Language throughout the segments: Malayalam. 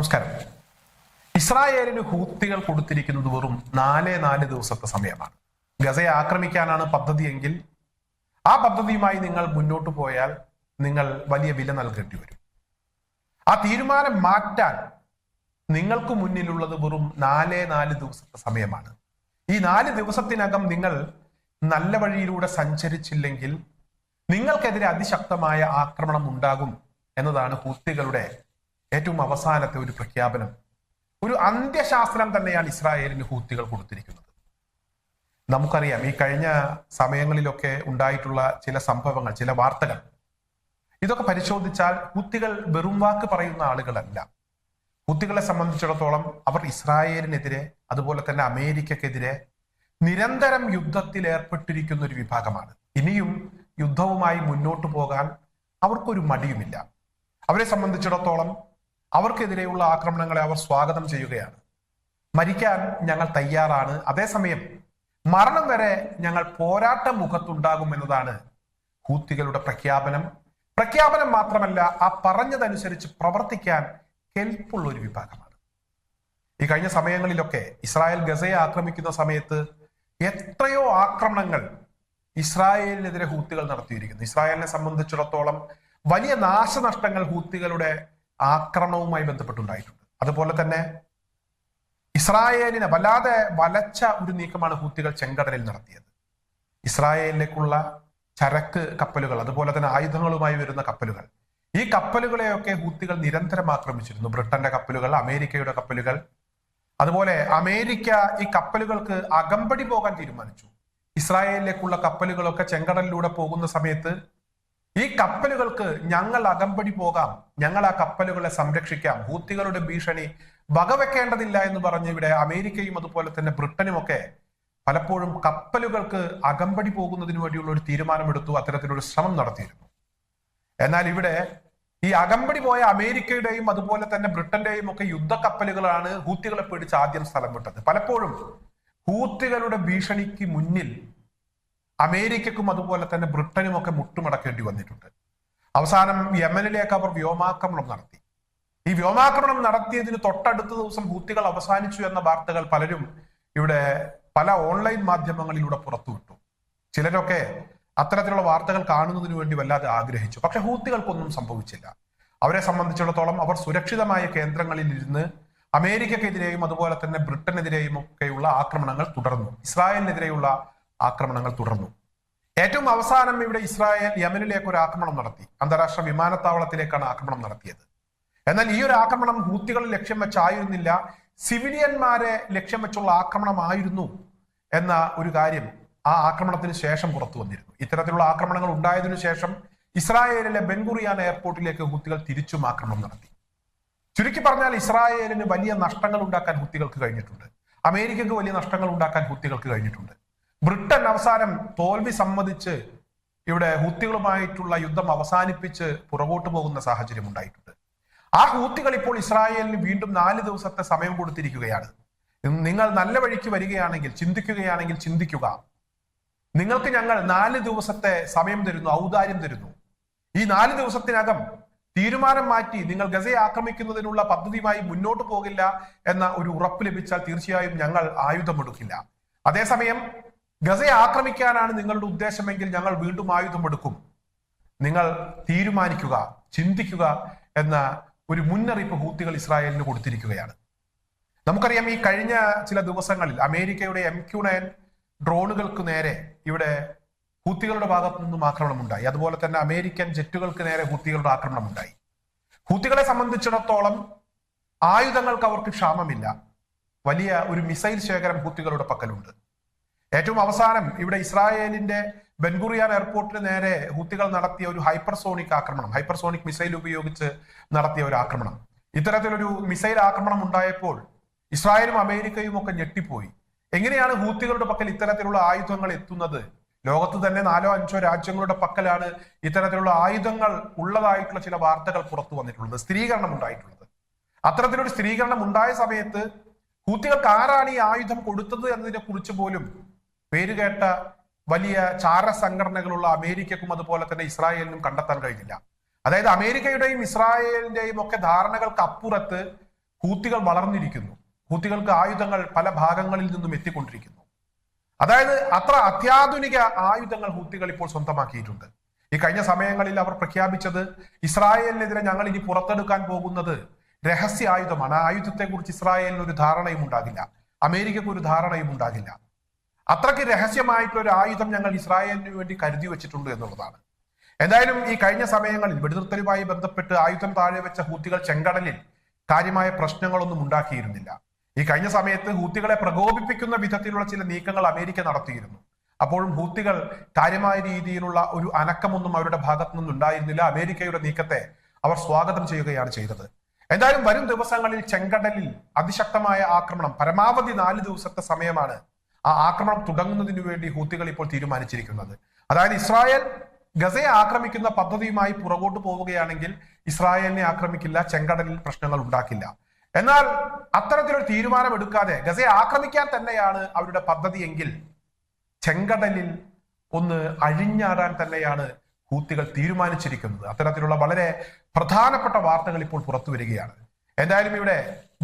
നമസ്കാരം. ഇസ്രായേലിന് ഹൂത്തികൾ കൊടുത്തിരിക്കുന്നത് വെറും നാലേ നാല് ദിവസത്തെ സമയമാണ്. ഗസയെ ആക്രമിക്കാനാണ് പദ്ധതിയെങ്കിൽ ആ പദ്ധതിയുമായി നിങ്ങൾ മുന്നോട്ട് പോയാൽ നിങ്ങൾ വലിയ വില നൽകേണ്ടി വരും. ആ തീരുമാനം മാറ്റാൻ നിങ്ങൾക്ക് മുന്നിലുള്ളത് വെറും നാലേ നാല് ദിവസത്തെ സമയമാണ്. ഈ നാല് ദിവസത്തിനകം നിങ്ങൾ നല്ല വഴിയിലൂടെ സഞ്ചരിച്ചില്ലെങ്കിൽ നിങ്ങൾക്കെതിരെ അതിശക്തമായ ആക്രമണം ഉണ്ടാകും എന്നതാണ് ഹൂത്തികളുടെ ഏറ്റവും അവസാനത്തെ ഒരു പ്രഖ്യാപനം ഒരു അന്ത്യശാസ്ത്രം തന്നെയാണ് ഇസ്രായേലിന് ഹൂത്തികൾ കൊടുത്തിരിക്കുന്നത്. നമുക്കറിയാം ഈ കഴിഞ്ഞ സമയങ്ങളിലൊക്കെ ഉണ്ടായിട്ടുള്ള ചില സംഭവങ്ങൾ ചില വാർത്തകൾ ഇതൊക്കെ പരിശോധിച്ചാൽ ഹൂത്തികൾ വെറും വാക്ക് പറയുന്ന ആളുകളല്ല. ഹൂത്തികളെ സംബന്ധിച്ചിടത്തോളം അവർ ഇസ്രായേലിനെതിരെ അതുപോലെ തന്നെ അമേരിക്കക്കെതിരെ നിരന്തരം യുദ്ധത്തിൽ ഏർപ്പെട്ടിരിക്കുന്ന ഒരു വിഭാഗമാണ്. ഇനിയും യുദ്ധവുമായി മുന്നോട്ടു പോകാൻ അവർക്കൊരു മടിയുമില്ല. അവരെ സംബന്ധിച്ചിടത്തോളം അവർക്കെതിരെയുള്ള ആക്രമണങ്ങളെ അവർ സ്വാഗതം ചെയ്യുകയാണ്. മരിക്കാൻ ഞങ്ങൾ തയ്യാറാണ്. അതേസമയം മരണം വരെ ഞങ്ങൾ പോരാട്ട മുഖത്തുണ്ടാകും എന്നതാണ് ഹൂത്തികളുടെ പ്രഖ്യാപനം. പ്രഖ്യാപനം മാത്രമല്ല ആ പറഞ്ഞതനുസരിച്ച് പ്രവർത്തിക്കാൻ കെൽപ്പുള്ള ഒരു വിഭാഗമാണ്. ഈ കഴിഞ്ഞ സമയങ്ങളിലൊക്കെ ഇസ്രായേൽ ഗസയെ ആക്രമിക്കുന്ന സമയത്ത് എത്രയോ ആക്രമണങ്ങൾ ഇസ്രായേലിനെതിരെ ഹൂത്തികൾ നടത്തിയിരിക്കുന്നു. ഇസ്രായേലിനെ സംബന്ധിച്ചിടത്തോളം വലിയ നാശനഷ്ടങ്ങൾ ഹൂത്തികളുടെ ആക്രമണവുമായി ബന്ധപ്പെട്ടുണ്ടായിട്ടുണ്ട്. അതുപോലെ തന്നെ ഇസ്രായേലിനെ വല്ലാതെ വലച്ച ഒരു നീക്കമാണ് ഹൂത്തികൾ ചെങ്കടലിൽ നടത്തിയത്. ഇസ്രായേലിലേക്കുള്ള ചരക്ക് കപ്പലുകൾ അതുപോലെ തന്നെ ആയുധങ്ങളുമായി വരുന്ന കപ്പലുകൾ. ഈ കപ്പലുകളെയൊക്കെ ഹൂത്തികൾ നിരന്തരം ആക്രമിച്ചിരുന്നു. ബ്രിട്ടന്റെ കപ്പലുകൾ അമേരിക്കയുടെ കപ്പലുകൾ. അതുപോലെ അമേരിക്ക ഈ കപ്പലുകൾക്ക് അകമ്പടി പോകാൻ തീരുമാനിച്ചു. ഇസ്രായേലിലേക്കുള്ള കപ്പലുകളൊക്കെ ചെങ്കടലിലൂടെ പോകുന്ന സമയത്ത് ഈ കപ്പലുകൾക്ക് ഞങ്ങൾ അകമ്പടി പോകാം. ഞങ്ങൾ ആ കപ്പലുകളെ സംരക്ഷിക്കാം. ഹൂത്തികളുടെ ഭീഷണി വകവെക്കേണ്ടതില്ല എന്ന് പറഞ്ഞ് ഇവിടെ അമേരിക്കയും അതുപോലെ തന്നെ ബ്രിട്ടനും ഒക്കെ പലപ്പോഴും കപ്പലുകൾക്ക് അകമ്പടി പോകുന്നതിന് വേണ്ടിയുള്ള ഒരു തീരുമാനമെടുത്തു. അത്തരത്തിലൊരു ശ്രമം നടത്തിയിരുന്നു. എന്നാൽ ഇവിടെ ഈ അകമ്പടി പോയ അമേരിക്കയുടെയും അതുപോലെ തന്നെ ബ്രിട്ടന്റെയും ഒക്കെ യുദ്ധക്കപ്പലുകളാണ് ഹൂത്തികളെ പേടിച്ച് ആദ്യം സ്ഥലം വിട്ടത്. പലപ്പോഴും ഹൂത്തികളുടെ ഭീഷണിക്ക് മുന്നിൽ അമേരിക്കക്കും അതുപോലെ തന്നെ ബ്രിട്ടനും ഒക്കെ മുട്ടുമടക്കേണ്ടി വന്നിട്ടുണ്ട്. അവസാനം യമനിലേക്ക് അവർ വ്യോമാക്രമണം നടത്തി. ഈ വ്യോമാക്രമണം നടത്തിയതിന് തൊട്ടടുത്ത ദിവസം ഹൂത്തികൾ അവസാനിച്ചു എന്ന വാർത്തകൾ പലരും ഇവിടെ പല ഓൺലൈൻ മാധ്യമങ്ങളിലൂടെ പുറത്തുവിട്ടു. ചിലരൊക്കെ അത്തരത്തിലുള്ള വാർത്തകൾ കാണുന്നതിന് വേണ്ടി വല്ലാതെ ആഗ്രഹിച്ചു. പക്ഷെ ഹൂത്തികൾക്കൊന്നും സംഭവിച്ചില്ല. അവരെ സംബന്ധിച്ചിടത്തോളം അവർ സുരക്ഷിതമായ കേന്ദ്രങ്ങളിൽ ഇരുന്ന് അമേരിക്കക്കെതിരെയും അതുപോലെ തന്നെ ബ്രിട്ടനെതിരെയും ഒക്കെയുള്ള ആക്രമണങ്ങൾ തുടർന്നു. ഇസ്രായേലിനെതിരെയുള്ള ആക്രമണങ്ങൾ തുടർന്നു. ഏറ്റവും അവസാനം ഇവിടെ ഇസ്രായേൽ യമനിലേക്ക് ഒരു ആക്രമണം നടത്തി. അന്താരാഷ്ട്ര വിമാനത്താവളത്തിലേക്കാണ് ആക്രമണം നടത്തിയത്. എന്നാൽ ഈ ഒരു ആക്രമണം ഹൂത്തികൾ ലക്ഷ്യം വെച്ചായിരുന്നില്ല. സിവിലിയന്മാരെ ലക്ഷ്യം വെച്ചുള്ള ആക്രമണമായിരുന്നു എന്ന ഒരു കാര്യം ആ ആക്രമണത്തിന് ശേഷം പുറത്തു വന്നിരുന്നു. ഇത്തരത്തിലുള്ള ആക്രമണങ്ങൾ ഉണ്ടായതിനു ശേഷം ഇസ്രായേലിലെ ബെൻഗുറിയാൻ എയർപോർട്ടിലേക്ക് ഹൂത്തികൾ തിരിച്ചും ആക്രമണം നടത്തി. ചുരുക്കി പറഞ്ഞാൽ ഇസ്രായേലിന് വലിയ നഷ്ടങ്ങൾ ഉണ്ടാക്കാൻ ഹുത്തികൾക്ക് കഴിഞ്ഞിട്ടുണ്ട്. അമേരിക്കക്ക് വലിയ നഷ്ടങ്ങൾ ഉണ്ടാക്കാൻ ഹുത്തികൾക്ക് കഴിഞ്ഞിട്ടുണ്ട്. ബ്രിട്ടൻ അവസാനം തോൽവി സമ്മതിച്ച് ഇവിടെ ഹൂത്തികളുമായിട്ടുള്ള യുദ്ധം അവസാനിപ്പിച്ച് പുറകോട്ട് പോകുന്ന സാഹചര്യം ഉണ്ടായിട്ടുണ്ട്. ആ ഹൂത്തികൾ ഇപ്പോൾ ഇസ്രായേലിന് വീണ്ടും നാല് ദിവസത്തെ സമയം കൊടുത്തിരിക്കുകയാണ്. നിങ്ങൾ നല്ല വഴിക്ക് വരികയാണെങ്കിൽ ചിന്തിക്കുകയാണെങ്കിൽ ചിന്തിക്കുക. നിങ്ങൾക്ക് ഞങ്ങൾ നാല് ദിവസത്തെ സമയം തരുന്നു ഔദാര്യം തരുന്നു. ഈ നാല് ദിവസത്തിനകം തീരുമാനം മാറ്റി നിങ്ങൾ ഗസയെ ആക്രമിക്കുന്നതിനുള്ള പദ്ധതിയുമായി മുന്നോട്ട് പോകില്ല എന്ന ഒരു ഉറപ്പ് ലഭിച്ചാൽ തീർച്ചയായും ഞങ്ങൾ ആയുധമെടുക്കില്ല അതേസമയം ഗസയെ ആക്രമിക്കാനാണ് നിങ്ങളുടെ ഉദ്ദേശമെങ്കിൽ ഞങ്ങൾ വീണ്ടും ആയുധമെടുക്കും നിങ്ങൾ തീരുമാനിക്കുക ചിന്തിക്കുക എന്ന ഒരു മുന്നറിയിപ്പ് ഹൂത്തികൾ ഇസ്രായേലിന് കൊടുത്തിരിക്കുകയാണ്. നമുക്കറിയാം ഈ കഴിഞ്ഞ ചില ദിവസങ്ങളിൽ അമേരിക്കയുടെ എം ക്യു നയൻ ഡ്രോണുകൾക്ക് നേരെ ഇവിടെ ഹൂത്തികളുടെ ഭാഗത്തു നിന്നും ആക്രമണം ഉണ്ടായി അതുപോലെ തന്നെ അമേരിക്കൻ ജെറ്റുകൾക്ക് നേരെ ഹൂത്തികളുടെ ആക്രമണം ഉണ്ടായി ഹൂത്തികളെ സംബന്ധിച്ചിടത്തോളം ആയുധങ്ങൾക്ക് അവർക്ക് ക്ഷാമമില്ല. വലിയ ഒരു മിസൈൽ ശേഖരം ഹൂത്തികളുടെ പക്കലുണ്ട്. ഏറ്റവും അവസാനം ഇവിടെ ഇസ്രായേലിന്റെ ബെൻഗുറിയാൻ എയർപോർട്ടിന് നേരെ ഹൂത്തികൾ നടത്തിയ ഒരു ഹൈപ്പർസോണിക് ആക്രമണം ഹൈപ്പർസോണിക് മിസൈൽ ഉപയോഗിച്ച് നടത്തിയ ഒരു ആക്രമണം. ഇത്തരത്തിലൊരു മിസൈൽ ആക്രമണം ഉണ്ടായപ്പോൾ ഇസ്രായേലും അമേരിക്കയും ഒക്കെ ഞെട്ടിപ്പോയി. എങ്ങനെയാണ് ഹൂത്തികളുടെ പക്കൽ ഇത്തരത്തിലുള്ള ആയുധങ്ങൾ എത്തുന്നത്? ലോകത്ത് തന്നെ നാലോ അഞ്ചോ രാജ്യങ്ങളുടെ പക്കലാണ് ഇത്തരത്തിലുള്ള ആയുധങ്ങൾ ഉള്ളതായിട്ടുള്ള ചില വാർത്തകൾ പുറത്തു വന്നിട്ടുള്ളത് സ്ഥിരീകരണം ഉണ്ടായിട്ടുള്ളത്. അത്തരത്തിലൊരു സ്ഥിരീകരണം ഉണ്ടായ സമയത്ത് ഹൂത്തികൾക്ക് ആരാണ് ഈ ആയുധം കൊടുത്തത് എന്നതിനെ കുറിച്ച് പോലും പേരുകേട്ട വലിയ ചാര സംഘടനകളുള്ള അമേരിക്കക്കും അതുപോലെ തന്നെ ഇസ്രായേലിനും കണ്ടെത്താൻ കഴിഞ്ഞില്ല. അതായത് അമേരിക്കയുടെയും ഇസ്രായേലിന്റെയും ഒക്കെ ധാരണകൾക്ക് അപ്പുറത്ത് ഹൂത്തികൾ വളർന്നിരിക്കുന്നു. ഹൂത്തികൾക്ക് ആയുധങ്ങൾ പല ഭാഗങ്ങളിൽ നിന്നും എത്തിക്കൊണ്ടിരിക്കുന്നു. അതായത് അത്ര അത്യാധുനിക ആയുധങ്ങൾ ഹൂത്തികൾ ഇപ്പോൾ സ്വന്തമാക്കിയിട്ടുണ്ട്. ഈ കഴിഞ്ഞ സമയങ്ങളിൽ അവർ പ്രഖ്യാപിച്ചത് ഇസ്രായേലിനെതിരെ ഞങ്ങൾ ഇനി പുറത്തെടുക്കാൻ പോകുന്നത് രഹസ്യ ആയുധമാണ്. ആ ആയുധത്തെ കുറിച്ച് ഇസ്രായേലിന് ഒരു ധാരണയും ഉണ്ടാകില്ല. അമേരിക്കക്ക് ഒരു ധാരണയും ഉണ്ടാകില്ല. അത്രയ്ക്ക് രഹസ്യമായിട്ടുള്ള ഒരു ആയുധം ഞങ്ങൾ ഇസ്രായേലിന് വേണ്ടി കരുതി വെച്ചിട്ടുണ്ട് എന്നുള്ളതാണ്. എന്തായാലും ഈ കഴിഞ്ഞ സമയങ്ങളിൽ വെടിനിർത്തലുമായി ബന്ധപ്പെട്ട് ആയുധം താഴെ വെച്ച ഹൂത്തികൾ ചെങ്കടലിൽ കാര്യമായ പ്രശ്നങ്ങളൊന്നും ഉണ്ടാക്കിയിരുന്നില്ല. ഈ കഴിഞ്ഞ സമയത്ത് ഹൂത്തികളെ പ്രകോപിപ്പിക്കുന്ന വിധത്തിലുള്ള ചില നീക്കങ്ങൾ അമേരിക്ക നടത്തിയിരുന്നു. അപ്പോഴും ഹൂത്തികൾ കാര്യമായ രീതിയിലുള്ള ഒരു അനക്കമൊന്നും അവരുടെ ഭാഗത്തു നിന്നുണ്ടായിരുന്നില്ല. അമേരിക്കയുടെ നീക്കത്തെ അവർ സ്വാഗതം ചെയ്യുകയാണ് ചെയ്തത്. എന്തായാലും വരും ദിവസങ്ങളിൽ ചെങ്കടലിൽ അതിശക്തമായ ആക്രമണം പരമാവധി നാല് ദിവസത്തെ സമയമാണ് ആ ആക്രമണം തുടങ്ങുന്നതിന് വേണ്ടി ഹൂത്തികൾ ഇപ്പോൾ തീരുമാനിച്ചിരിക്കുന്നത്. അതായത് ഇസ്രായേൽ ഗസയെ ആക്രമിക്കുന്ന പദ്ധതിയുമായി പുറകോട്ട് പോവുകയാണെങ്കിൽ ഇസ്രായേലിനെ ആക്രമിക്കില്ല ചെങ്കടലിൽ പ്രശ്നങ്ങൾ ഉണ്ടാക്കില്ല. എന്നാൽ അത്തരത്തിലൊരു തീരുമാനം എടുക്കാതെ ഗസയെ ആക്രമിക്കാൻ തന്നെയാണ് അവരുടെ പദ്ധതിയെങ്കിൽ ചെങ്കടലിൽ ഒന്ന് അഴിഞ്ഞാടാൻ തന്നെയാണ് ഹൂത്തികൾ തീരുമാനിച്ചിരിക്കുന്നത്. അത്തരത്തിലുള്ള വളരെ പ്രധാനപ്പെട്ട വാർത്തകൾ ഇപ്പോൾ പുറത്തു വരികയാണ്. എന്തായാലും ഇവിടെ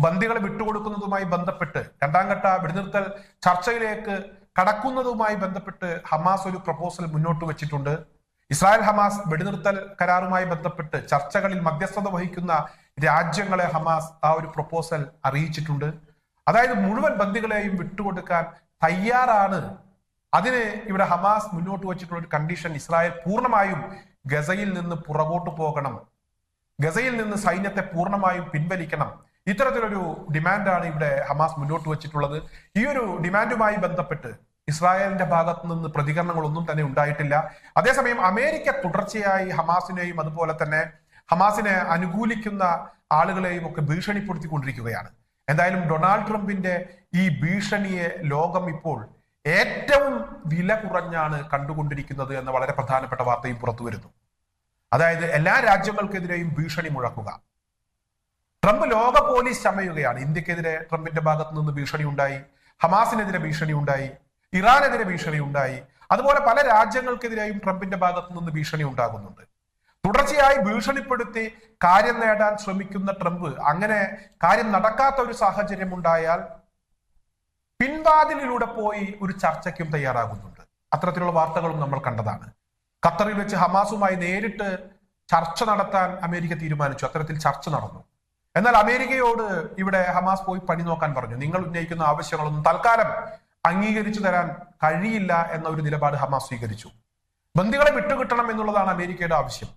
ബന്ദികളെ വിട്ടുകൊടുക്കുന്നതുമായി ബന്ധപ്പെട്ട് രണ്ടാം ഘട്ട വെടിനിർത്തൽ ചർച്ചയിലേക്ക് കടക്കുന്നതുമായി ബന്ധപ്പെട്ട് ഹമാസ് ഒരു പ്രപ്പോസൽ മുന്നോട്ട് വെച്ചിട്ടുണ്ട്. ഇസ്രായേൽ ഹമാസ് വെടിനിർത്തൽ കരാറുമായി ബന്ധപ്പെട്ട് ചർച്ചകളിൽ മധ്യസ്ഥത വഹിക്കുന്ന രാജ്യങ്ങളെ ഹമാസ് ആ ഒരു പ്രപ്പോസൽ അറിയിച്ചിട്ടുണ്ട്. അതായത് മുഴുവൻ ബന്ദികളെയും വിട്ടുകൊടുക്കാൻ തയ്യാറാണ്. അതിന് ഇവിടെ ഹമാസ് മുന്നോട്ട് വച്ചിട്ടുള്ള ഒരു കണ്ടീഷൻ ഇസ്രായേൽ പൂർണമായും ഗസയിൽ നിന്ന് പുറകോട്ട് പോകണം. ഗസയിൽ നിന്ന് സൈന്യത്തെ പൂർണമായും പിൻവലിക്കണം. ഇത്തരത്തിലൊരു ഡിമാൻഡാണ് ഇവിടെ ഹമാസ് മുന്നോട്ട് വച്ചിട്ടുള്ളത്. ഈ ഒരു ഡിമാൻഡുമായി ബന്ധപ്പെട്ട് ഇസ്രായേലിന്റെ ഭാഗത്ത് നിന്ന് പ്രതികരണങ്ങളൊന്നും തന്നെ ഉണ്ടായിട്ടില്ല. അതേസമയം അമേരിക്ക തുടർച്ചയായി ഹമാസിനെയും അതുപോലെ തന്നെ ഹമാസിനെ അനുകൂലിക്കുന്ന ആളുകളെയും ഒക്കെ ഭീഷണിപ്പെടുത്തിക്കൊണ്ടിരിക്കുകയാണ്. എന്തായാലും ഡൊണാൾഡ് ട്രംപിന്റെ ഈ ഭീഷണിയെ ലോകം ഇപ്പോൾ ഏറ്റവും വില കുറഞ്ഞാണ് കണ്ടുകൊണ്ടിരിക്കുന്നത് എന്ന വളരെ പ്രധാനപ്പെട്ട വാർത്തയും പുറത്തു വരുന്നു അതായത് എല്ലാ രാജ്യങ്ങൾക്കെതിരെയും ഭീഷണി മുഴക്കുക. ട്രംപ് ലോക പോലീസ് ചമയുകയാണ്. ഇന്ത്യക്കെതിരെ ട്രംപിന്റെ ഭാഗത്ത് നിന്ന് ഭീഷണി ഉണ്ടായി. ഹമാസിനെതിരെ ഭീഷണി ഉണ്ടായി. ഇറാനെതിരെ ഭീഷണി ഉണ്ടായി. അതുപോലെ പല രാജ്യങ്ങൾക്കെതിരെയും ട്രംപിന്റെ ഭാഗത്ത് നിന്ന് ഭീഷണി ഉണ്ടാകുന്നുണ്ട്. തുടർച്ചയായി ഭീഷണിപ്പെടുത്തി കാര്യം നേടാൻ ശ്രമിക്കുന്ന ട്രംപ് അങ്ങനെ കാര്യം നടക്കാത്ത ഒരു സാഹചര്യം ഉണ്ടായാൽ പിൻവാതിലിലൂടെ പോയി ഒരു ചർച്ചയ്ക്കും തയ്യാറാകുന്നുണ്ട്. അത്തരത്തിലുള്ള വാർത്തകളും നമ്മൾ കണ്ടതാണ്. ഖത്തറിൽ വെച്ച് ഹമാസുമായി നേരിട്ട് ചർച്ച നടത്താൻ അമേരിക്ക തീരുമാനിച്ചു. അത്തരത്തിൽ ചർച്ച നടന്നു. എന്നാൽ അമേരിക്കയോട് ഇവിടെ ഹമാസ് പോയി പണി നോക്കാൻ പറഞ്ഞു. നിങ്ങൾ ഉന്നയിക്കുന്ന ആവശ്യങ്ങളൊന്നും തൽക്കാലം അംഗീകരിച്ചു തരാൻ കഴിയില്ല എന്ന ഒരു നിലപാട് ഹമാസ് സ്വീകരിച്ചു. ബന്ധികളെ വിട്ടുകിട്ടണം എന്നുള്ളതാണ് അമേരിക്കയുടെ ആവശ്യം.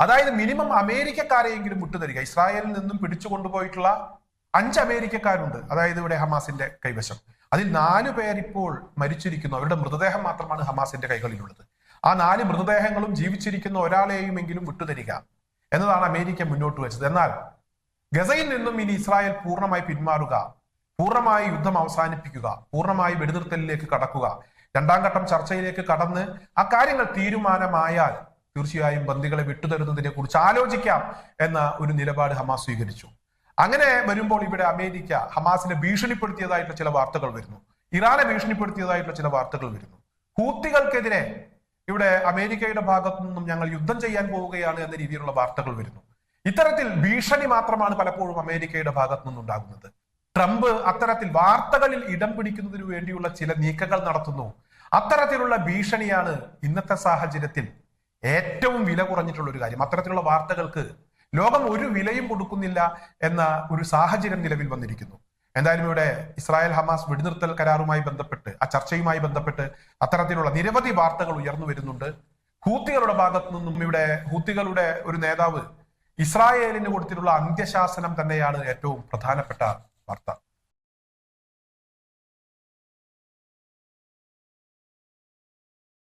അതായത് മിനിമം അമേരിക്കക്കാരെയെങ്കിലും വിട്ടുതരിക. ഇസ്രായേലിൽ നിന്നും പിടിച്ചു കൊണ്ടുപോയിട്ടുള്ള അഞ്ച് അമേരിക്കക്കാരുണ്ട്. അതായത് ഇവിടെ ഹമാസിന്റെ കൈവശം. അതിൽ നാലു പേരിപ്പോൾ മരിച്ചിരിക്കുന്നു. അവരുടെ മൃതദേഹം മാത്രമാണ് ഹമാസിന്റെ കൈകളിലുള്ളത്. ആ നാല് മൃതദേഹങ്ങളും ജീവിച്ചിരിക്കുന്ന ഒരാളെയുമെങ്കിലും വിട്ടുതരിക എന്നതാണ് അമേരിക്ക മുന്നോട്ട് വെച്ചത്. എന്നാൽ ഗസയിൽ നിന്നും ഇനി ഇസ്രായേൽ പൂർണമായി പിന്മാറുക പൂർണമായി യുദ്ധം അവസാനിപ്പിക്കുക പൂർണമായി വെടിനിർത്തലിലേക്ക് കടക്കുക രണ്ടാം ഘട്ടം ചർച്ചയിലേക്ക് കടന്ന് ആ കാര്യങ്ങൾ തീരുമാനമായാൽ തീർച്ചയായും ബന്ദികളെ വിട്ടുതരുന്നതിനെ കുറിച്ച് ആലോചിക്കാം എന്ന ഒരു നിലപാട് ഹമാസ് സ്വീകരിച്ചു. അങ്ങനെ വരുമ്പോൾ ഇവിടെ അമേരിക്ക ഹമാസിനെ ഭീഷണിപ്പെടുത്തിയതായിട്ടുള്ള ചില വാർത്തകൾ വരുന്നു. ഇറാനെ ഭീഷണിപ്പെടുത്തിയതായിട്ടുള്ള ചില വാർത്തകൾ വരുന്നു. ഹൂത്തികൾക്കെതിരെ ഇവിടെ അമേരിക്കയുടെ ഭാഗത്തു നിന്നും ഞങ്ങൾ യുദ്ധം ചെയ്യാൻ പോവുകയാണ് എന്ന രീതിയിലുള്ള വാർത്തകൾ വരുന്നു. ഇത്തരത്തിൽ ഭീഷണി മാത്രമാണ് പലപ്പോഴും അമേരിക്കയുടെ ഭാഗത്തു നിന്നുണ്ടാകുന്നത് ട്രംപ് അത്തരത്തിൽ വാർത്തകളിൽ ഇടം പിടിക്കുന്നതിനു വേണ്ടിയുള്ള ചില നീക്കങ്ങൾ നടത്തുന്നു. അത്തരത്തിലുള്ള ഭീഷണിയാണ് ഇന്നത്തെ സാഹചര്യത്തിൽ ഏറ്റവും വില കുറഞ്ഞിട്ടുള്ള ഒരു കാര്യം. അത്തരത്തിലുള്ള വാർത്തകൾക്ക് ലോകം ഒരു വിലയും കൊടുക്കുന്നില്ല എന്ന ഒരു സാഹചര്യം നിലവിൽ വന്നിരിക്കുന്നു. എന്തായാലും ഇവിടെ ഇസ്രായേൽ ഹമാസ് വെടിനിർത്തൽ കരാറുമായി ബന്ധപ്പെട്ട് ആ ചർച്ചയുമായി ബന്ധപ്പെട്ട് അത്തരത്തിലുള്ള നിരവധി വാർത്തകൾ ഉയർന്നു വരുന്നുണ്ട്. ഹൂത്തികളുടെ ഭാഗത്തു നിന്നും ഇവിടെ ഹൂത്തികളുടെ ഒരു നേതാവ് ഇസ്രായേലിന് കൊടുത്തിട്ടുള്ള അന്ത്യശാസനം തന്നെയാണ് ഏറ്റവും പ്രധാനപ്പെട്ട വാർത്ത.